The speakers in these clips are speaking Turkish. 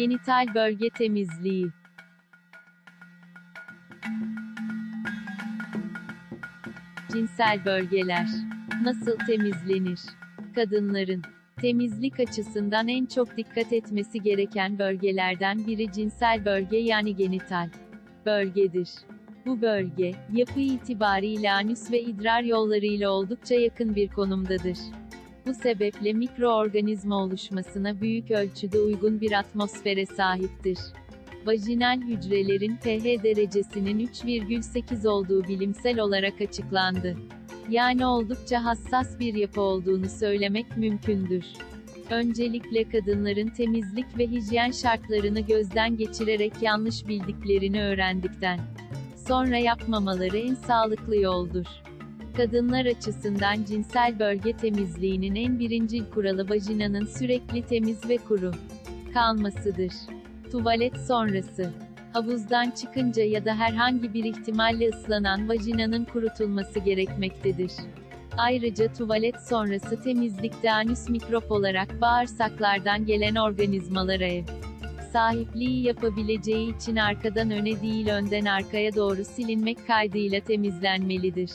Genital bölge temizliği. Cinsel bölgeler nasıl temizlenir? Kadınların temizlik açısından en çok dikkat etmesi gereken bölgelerden biri cinsel bölge yani genital bölgedir. Bu bölge, yapı itibariyle anüs ve idrar yollarıyla oldukça yakın bir konumdadır. Bu sebeple mikroorganizma oluşmasına büyük ölçüde uygun bir atmosfere sahiptir. Vajinal hücrelerin pH derecesinin 3,8 olduğu bilimsel olarak açıklandı. Yani oldukça hassas bir yapı olduğunu söylemek mümkündür. Öncelikle kadınların temizlik ve hijyen şartlarını gözden geçirerek yanlış bildiklerini öğrendikten sonra yapmamaları en sağlıklı yoldur. Kadınlar açısından cinsel bölge temizliğinin en birincil kuralı vajinanın sürekli temiz ve kuru kalmasıdır. Tuvalet sonrası, havuzdan çıkınca ya da herhangi bir ihtimalle ıslanan vajinanın kurutulması gerekmektedir. Ayrıca tuvalet sonrası temizlikte anüs mikrop olarak bağırsaklardan gelen organizmalara ev sahipliği yapabileceği için arkadan öne değil önden arkaya doğru silinmek kaydıyla temizlenmelidir.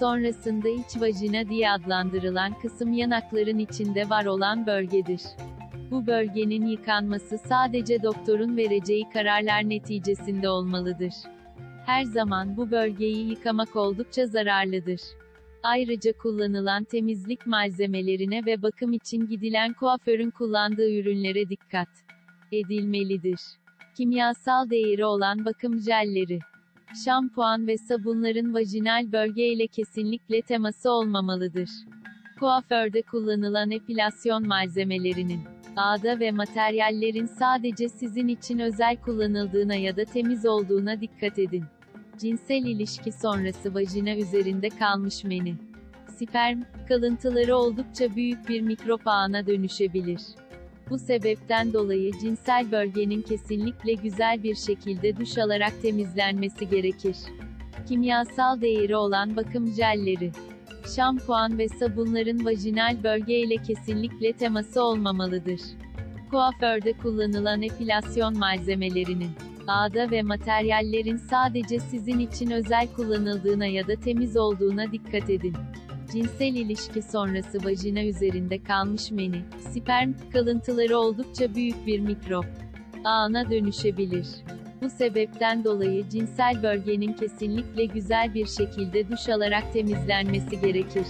Sonrasında iç vajina diye adlandırılan kısım yanakların içinde var olan bölgedir. Bu bölgenin yıkanması sadece doktorun vereceği kararlar neticesinde olmalıdır. Her zaman bu bölgeyi yıkamak oldukça zararlıdır. Ayrıca kullanılan temizlik malzemelerine ve bakım için gidilen kuaförün kullandığı ürünlere dikkat edilmelidir. Kimyasal değeri olan bakım jelleri, şampuan ve sabunların vajinal bölge ile kesinlikle teması olmamalıdır. Kuaförde kullanılan epilasyon malzemelerinin, ağda ve materyallerin sadece sizin için özel kullanıldığına ya da temiz olduğuna dikkat edin. Cinsel ilişki sonrası vajina üzerinde kalmış meni. Sperm, kalıntıları oldukça büyük bir mikrop ağına dönüşebilir. Bu sebepten dolayı cinsel bölgenin kesinlikle güzel bir şekilde duş alarak temizlenmesi gerekir. Kimyasal değeri olan bakım jelleri, şampuan ve sabunların vajinal bölge ile kesinlikle teması olmamalıdır. Kuaförde kullanılan epilasyon malzemelerinin, ağda ve materyallerin sadece sizin için özel kullanıldığına ya da temiz olduğuna dikkat edin. Cinsel ilişki sonrası vajina üzerinde kalmış meni, sperm, kalıntıları oldukça büyük bir mikrop ağına dönüşebilir. Bu sebepten dolayı cinsel bölgenin kesinlikle güzel bir şekilde duş alarak temizlenmesi gerekir.